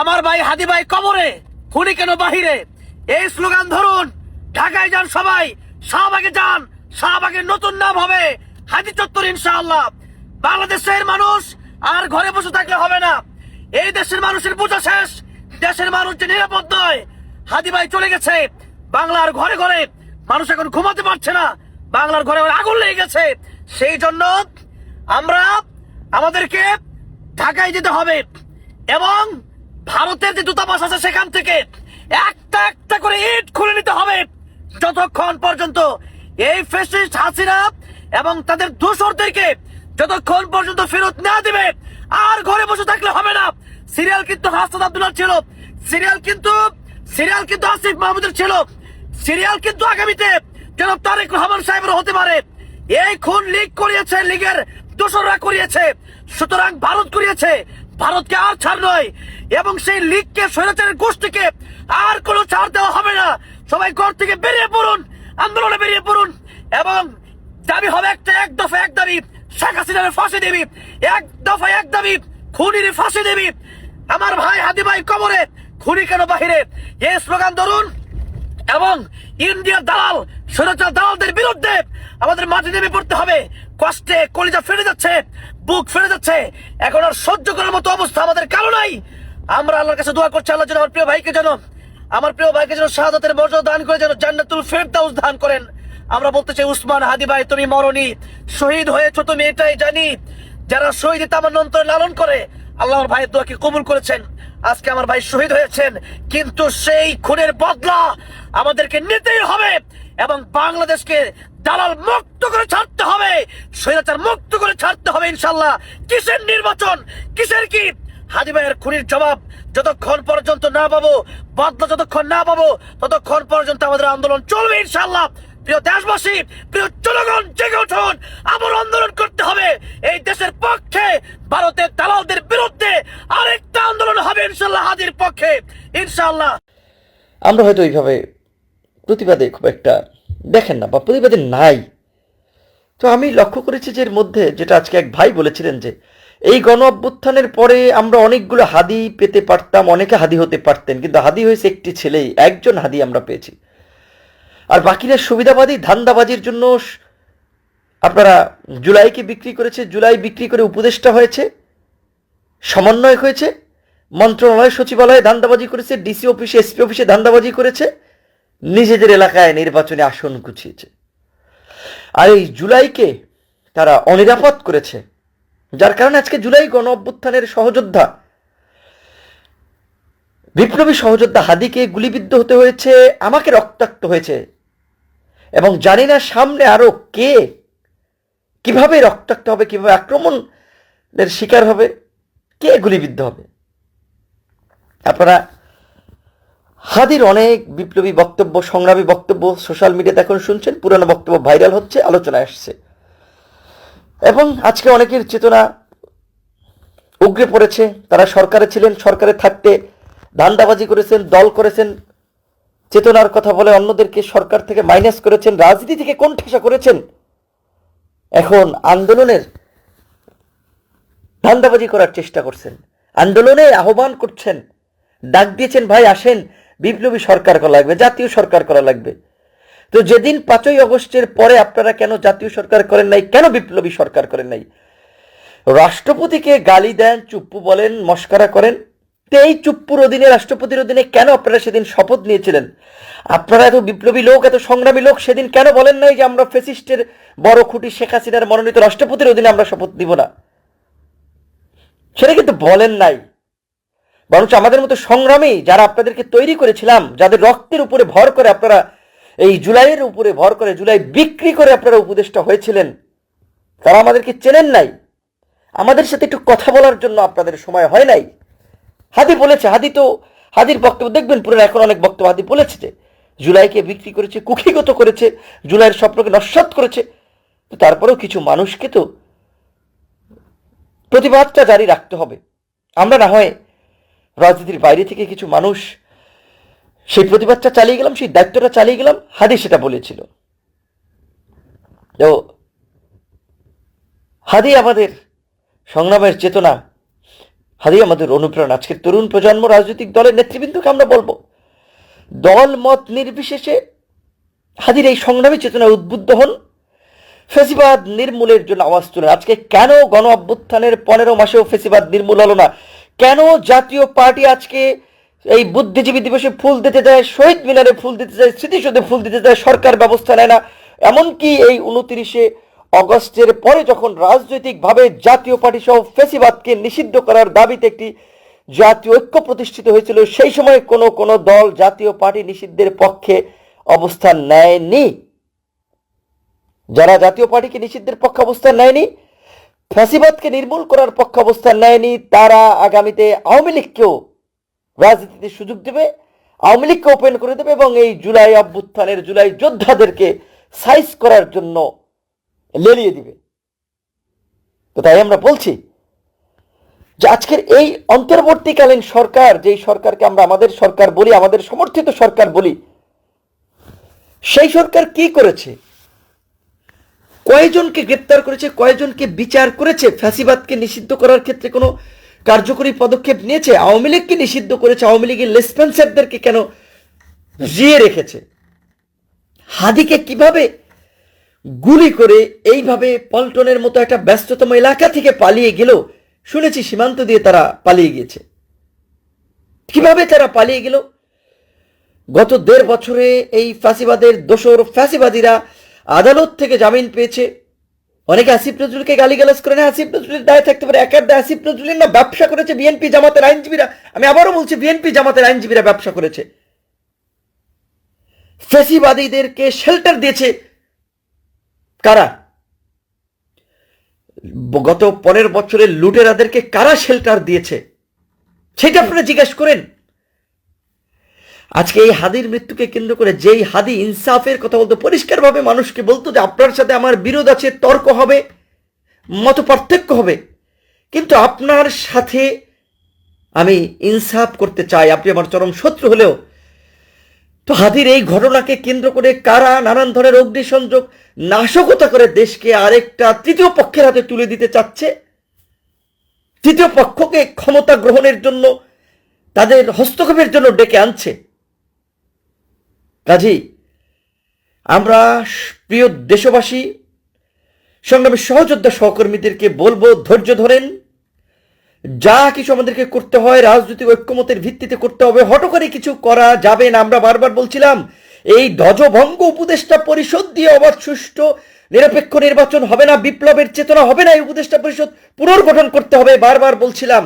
আমার ভাই হাদি ভাই কবরে, খুনি কেন বাহিরে? এই স্লোগান ধরুন, ঢাকায় যান সবাই, শাহবাগে যান, শাহবাগের নতুন নাম হবে হাজি চত্বর ইনশাআল্লাহ। বাংলাদেশের মানুষ আর ঘরে বসে থাকলে হবে না। এই দেশের মানুষের বোঝা শেষ, দেশের মানুষ যে নিরাপদ নয়। হাদি ভাই চলে গেছে, বাংলার ঘরে ঘরে। মানুষ এখন ঘুমাতে পারছে না, বাংলার ঘরে ঘরে আগুন লেগে গেছে। সেই জন্য আমরা আমাদেরকে ঢাকায় যেতে হবে এবং ভারতের যে দূতাবাস আছে সেখান থেকে একটা একটা করে ইট খুলে নিতে হবে যতক্ষণ পর্যন্ত এই ফেসিস্ট হাসিনা এবং তাদের দোসরদেরকে যতক্ষণ পর্যন্ত ফেরত না দিবে, আর ঘরে বসে থাকলে হবে না। সিরিয়াল কিন্তু হাসান আব্দুল্লাহ ছিল। সিরিয়াল কিন্তু সিরিয়াল কিন্তু আসিফ মাহমুদের ছিল। সিরিয়াল কিন্তু আগামীতে জনাব তারেক রহমান সাহেবের হতে পারে। এই খুন লিগ করিয়েছে লীগের দোসররা করিয়েছে। সুতরাং ভারত করিয়েছে। ভারতকে আর ছাড় নয়, এবং সেই লীগকে, স্বৈরাচারের গোষ্ঠীকে আর কোনো ছাড় দেওয়া হবে না। সবাই ঘর থেকে বেরিয়ে পড়ুন, আন্দোলনে বেরিয়ে পড়ুন, এবং দাবি হবে একটা, এক দফা এক দাবি, শেখ হাসিনার ফাঁসি দিবি। এক দফা এক দাবি, খুনির ফাঁসি দিবি। আমার ভাই হাদি ভাই কবরে, খুনি কেন বাহিরে? এই স্লোগান ধরুন, এবং ইন্ডিয়ার দালাল, স্বৈরাচার দালালদের বিরুদ্ধে আমাদের মাঠে নেমে পড়তে হবে। কষ্টে কলিজা ফেটে যাচ্ছে, বুক ফেটে যাচ্ছে। এখন আর সহ্য করার মতো অবস্থা আমাদের কারও নাই। আমরা আল্লাহর কাছে দোয়া করছি, আল্লাহ যেন আমার প্রিয় ভাইকে যেন, আমার প্রিয় ভাইকে যেন শাহাদাতের মর্যাদা দান করে, যেন জান্নাতুল ফেরদাউস দান করেন। আমরা বলতে চাই, উসমান হাদি ভাই, তুমি মরণি শহীদ হয়েছো তুমি, এটাই জানি। যারা শহীদ তামার অন্তরে লালন করে, আল্লাহ আমার ভাইয়ের দোয়াকে কবুল করেছেন। আজকে আমার ভাই শহীদ হয়েছেন, কিন্তু সেই খুনের বদলা আমাদেরকে নিতেই হবে এবং বাংলাদেশকে দালাল মুক্ত করে ছাড়তে হবে। স্বৈরাচার মুক্ত করে ছাড়তে হবে ইনশাল্লাহ কিসের নির্বাচন? কিসের কি? হাদি ভাইয়ের খুনির জবাব যতক্ষণ পর্যন্ত না পাবো, বদলা যতক্ষণ না পাবো, ততক্ষণ পর্যন্ত আমাদের আন্দোলন চলবে ইনশাল্লাহ প্রিয় দেশবাসী, প্রিয় জনগণ, জেগে উঠুন। আবার আন্দোলন করতে হবে। এই দেশের পক্ষে, ভারতের দালালদের বিরুদ্ধে আরেকটা আন্দোলন হবে ইনশাল্লাহ হাদির পক্ষে। ইনশাল্লাহ আমরা হয়তো এইভাবে প্রতিবাদে খুব একটা দেখেন না, বা প্রতিবাদে নাই। তো আমি লক্ষ্য করেছি যে এর মধ্যে যেটা আজকে এক ভাই বলেছিলেন যে, এই গণ অভ্যুত্থানের পরে আমরা অনেকগুলো হাদি পেতে পারতাম, অনেকে হাদি হতে পারতেন, কিন্তু হাদি হয়েছে একটি ছেলেই একজন হাদি আমরা পেয়েছি। আর বাকিরা সুবিধাবাদী, ধান্দাবাজির জন্য আপনারা জুলাইকে বিক্রি করেছে, জুলাই বিক্রি করে উপদেষ্টা হয়েছে, সমন্বয়ক হয়েছে, মন্ত্রণালয় সচিবালয়ে ধান্দাবাজি করেছে, ডিসি অফিসে, এসপি অফিসে ধান্দাবাজি করেছে নিজেদের এলাকায় নির্বাচনে আসন গুছিয়েছে। আর এই জুলাইকে তারা অনিরাপদ করেছে। যার কারণে আজকে জুলাই গণ অভ্যুত্থানের সহযোদ্ধা, বিপ্লবী সহযোদ্ধা হাদিকে গুলিবিদ্ধ হতে হয়েছে, আমাকে রক্তাক্ত হয়েছে। এবং জানি না সামনে আরও কে কীভাবে রক্তাক্ত হবে, কীভাবে আক্রমণের শিকার হবে, কে গুলিবিদ্ধ হবে। আপনারা হাদির অনেক বিপ্লবী বক্তব্য, সংগ্রামী বক্তব্য সোশ্যাল মিডিয়াতে এখন শুনছেন, পুরানো বক্তব্য ভাইরাল হচ্ছে, আলোচনায় আসছে। এবং আজকে অনেকের চেতনা উগরে পড়েছে, তারা সরকারে ছিলেন, সরকারে থাকতে ধান্দাবাজি করেছেন, দল করেছেন, চেতনার কথা বলে অন্যদেরকে সরকার থেকে মাইনাস করেছেন, রাজনীতি থেকে কোণঠাসা করেছেন। এখন আন্দোলনের ধান্দাবাজি করার চেষ্টা করছেন আন্দোলনে আহ্বান করছেন, ডাক দিয়েছেন, ভাই আসেন বিপ্লবী সরকার করা লাগবে, জাতীয় সরকার করা লাগবে। তো যেদিন পাঁচই অগস্টের পরে আপনারা কেন জাতীয় সরকার করেন নাই, কেন বিপ্লবী সরকার করেন নাই? রাষ্ট্রপতিকে গালি দেন, চুপ্পু বলেন, মস্করা করেন। তো এই চুপ্পুর অধীনে, রাষ্ট্রপতির অধীনে কেন আপনারা সেদিন শপথ নিয়েছিলেন? আপনারা এত বিপ্লবী লোক, এত সংগ্রামী লোক সেদিন কেন বলেন নাই যে আমরা ফেসিস্টের বড় খুঁটি শেখ হাসিনার মনোনীত রাষ্ট্রপতির অধীনে আমরা শপথ নিব না? সেটা কিন্তু বলেন নাই। বরঞ্চ আমাদের মতো সংগ্রামী যারা আপনাদেরকে তৈরি করেছিলাম, যাদের রক্তের উপরে ভর করে আপনারা এই জুলাইয়ের উপরে ভর করে জুলাই বিক্রি করে আপনারা উপদেষ্টা হয়েছিলেন, তারা আমাদেরকে চেনেন নাই। আমাদের সাথে একটু কথা বলার জন্য আপনাদের সময় হয় নাই। হাদি বলেছে, হাদি তো, হাদির বক্তব্য, দেখবেন পুরো এখন অনেক বক্তব্য হাদি বলেছে যে, জুলাইকে বিক্রি করেছে, কুক্ষিগত করেছে, জুলাইয়ের স্বপ্নকে নস্বাত করেছে। তারপরেও কিছু মানুষকে তো প্রতিবাদটা জারি রাখতে হবে। আমরা না হয় রাজনীতির বাইরে থেকে কিছু মানুষ সেই প্রতিবাদটা চালিয়ে গেলাম, সেই দায়িত্বটা চালিয়ে গেলাম, হাদি সেটা বলেছিল। তো হাদি আমাদের সংগ্রামের চেতনা, হাদি আমাদের অনুপ্রেরণা। আজকের তরুণ প্রজন্ম রাজনৈতিক দলের নেতৃবৃন্দকে আমরা বলব, দল মত নির্বিশেষে হাদির এই সংগ্রামী চেতনায় উদ্বুদ্ধ হন। ফেসিবাদ নির্মূলের জন্য আওয়াজ তুলেন। আজকে কেন গণ অভ্যুত্থানের পনেরো মাসেও ফেসিবাদ নির্মূল হলো না? কেন জাতীয় পার্টি আজকে এই বুদ্ধিজীবী দিবসে ফুল দিতে যায় শহীদ মিনারে ফুল দিতে যায় স্মৃতিসৌধে ফুল দিতে যায় সরকার ব্যবস্থা নেয় না? এমনকি এই উনতিরিশে অগস্টের পরে যখন রাজনৈতিকভাবে জাতীয় পার্টি সহ ফেসিবাদকে নিষিদ্ধ করার দাবিতে একটি জাতীয় ঐক্য প্রতিষ্ঠিত হয়েছিল, সেই সময় কোনো কোনো দল জাতীয় পার্টি নিষিদ্ধের পক্ষে অবস্থান নেয়নি। যারা জাতীয় পার্টিকে নিষিদ্ধের পক্ষে অবস্থান নেয়নি ফ্যাসিবাদকে নির্মূল করার পক্ষে অবস্থান নেয়নি, তারা আগামীতে আওয়ামী লীগকেও রাজনীতিতে সুযোগ দেবে, আওয়ামী লীগকে ওপেন করে দেবে এবং এই জুলাই অভ্যুত্থানের জুলাই যোদ্ধাদেরকে সাইজ করার জন্য লেলিয়ে দিবে। তো তাই আমরা বলছি যে আজকের এই অন্তর্বর্তীকালীন সরকার, যেই সরকারকে আমরা আমাদের সরকার বলি, আমাদের সমর্থিত সরকার বলি, সেই সরকার কি করেছে? কয়জনকে গ্রেপ্তার করেছে, কয়জনকে বিচার করেছে, ফ্যাসিবাদকে নিষিদ্ধ করার ক্ষেত্রে কোনো কার্যকরী পদক্ষেপ নিয়েছে? আওয়ামী লীগকে নিষিদ্ধ করেছে, আওয়ামী লীগের লেসপেন্সারদেরকে কেন জিয়ে রেখেছে? হাদিকে কীভাবে গুলি করে এইভাবে পল্টনের মতো একটা ব্যস্ততম এলাকা থেকে পালিয়ে গেল? শুনেছি সীমান্ত দিয়ে তারা পালিয়ে গিয়েছে। কীভাবে তারা পালিয়ে গেল? গত দেড় বছরে এই ফ্যাসিবাদের দোসর ফ্যাসিবাদীরা আদালত থেকে জামিন পেয়েছে। অনেকে আসিফ নজরুলকে গালিগালাজ করে না আসিফ নজরুলের দায় থাকতে পারে একার দায়। আসিফ নজরুলের না ব্যবসা করেছে বিএনপি জামাতের আইনজীবীরা। আমি আবারও বলছি, বিএনপি জামাতের আইনজীবীরা ব্যবসা করেছে। ফেসিবাদীদেরকে শেল্টার দিয়েছে। কারা? গত পরের বছরের লুটেরাদেরকে কারা শেল্টার দিয়েছে? সেটা আপনারা জিজ্ঞেস করেন। আজকে এই হাদির মৃত্যুকে কেন্দ্র করে যেই হাদি ইনসাফের কথা বলতো, পরিষ্কারভাবে মানুষকে বলতো যে আপনার সাথে আমার বিরোধ আছে, তর্ক হবে মত পার্থক্য হবে। কিন্তু আপনার সাথে আমি ইনসাফ করতে চাই, আপনি আমার চরম শত্রু হলেও। তো হাদির এই ঘটনাকে কেন্দ্র করে কারা নানান ধরনের অগ্নিসংযোগ, নাশকতা করে দেশকে আরেকটা তৃতীয় পক্ষের হাতে তুলে দিতে চাচ্ছে? তৃতীয় পক্ষকে ক্ষমতা গ্রহণের জন্য, তাদের হস্তক্ষেপের জন্য ডেকে আনছে। কাজেই আমরা প্রিয় দেশবাসী, সংগ্রামী সহযোদ্ধা সহকর্মীদেরকে বলব, ধৈর্য ধরেন। যা কিছু আমাদেরকে করতে হয়, রাজনৈতিক ঐক্যমতের ভিত্তিতে করতে হবে। হট করে কিছু করা যাবে না। আমরা বারবার বলছিলাম, এই ধ্বজভঙ্গ উপদেষ্টা পরিষদ দিয়ে অবাধ, সুষ্ঠু, নিরপেক্ষ নির্বাচন হবে না, বিপ্লবের চেতনা হবে না, এই উপদেষ্টা পরিষদ পুনর্গঠন করতে হবে। বারবার বলছিলাম